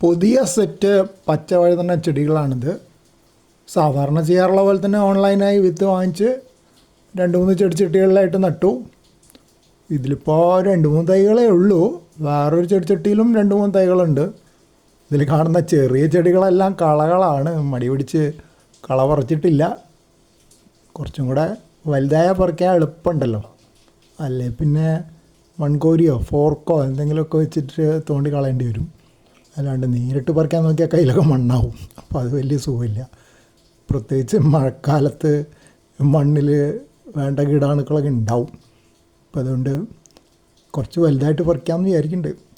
പുതിയ സെറ്റ് പച്ചവഴുതന ചെടികളാണിത്. സാധാരണ ചെയ്യാറുള്ള പോലെ തന്നെ ഓൺലൈനായി വിത്ത് വാങ്ങിച്ച് രണ്ട് മൂന്ന് ചെടിച്ചട്ടികളിലായിട്ട് നട്ടു. ഇതിലിപ്പോൾ രണ്ട് മൂന്ന് തൈകളേ ഉള്ളൂ. വേറൊരു ചെടിച്ചട്ടിയിലും രണ്ട് മൂന്ന് തൈകളുണ്ട്. ഇതിൽ കാണുന്ന ചെറിയ ചെടികളെല്ലാം കളകളാണ്. മടി പിടിച്ച് കള പറിച്ചിട്ടില്ല. കുറച്ചും കൂടെ വലുതായ പറിക്കാൻ എളുപ്പമുണ്ടല്ലോ. അല്ലേ? പിന്നെ മൺകോരിയോ ഫോർക്കോ എന്തെങ്കിലുമൊക്കെ വെച്ചിട്ട് തോണ്ടി കളയേണ്ടി വരും. അല്ലാണ്ട് നേരിട്ട് പറിക്കാൻ നോക്കിയാൽ കയ്യിലൊക്കെ മണ്ണാവും. അപ്പോൾ അത് വലിയ സുഖമില്ല. പ്രത്യേകിച്ച് മഴക്കാലത്ത് മണ്ണിൽ വേണ്ട കീടാണുക്കളൊക്കെ ഉണ്ടാവും. അപ്പോൾ അതുകൊണ്ട് കുറച്ച് വലുതായിട്ട് പറിക്കാമെന്ന് വിചാരിക്കുന്നുണ്ട്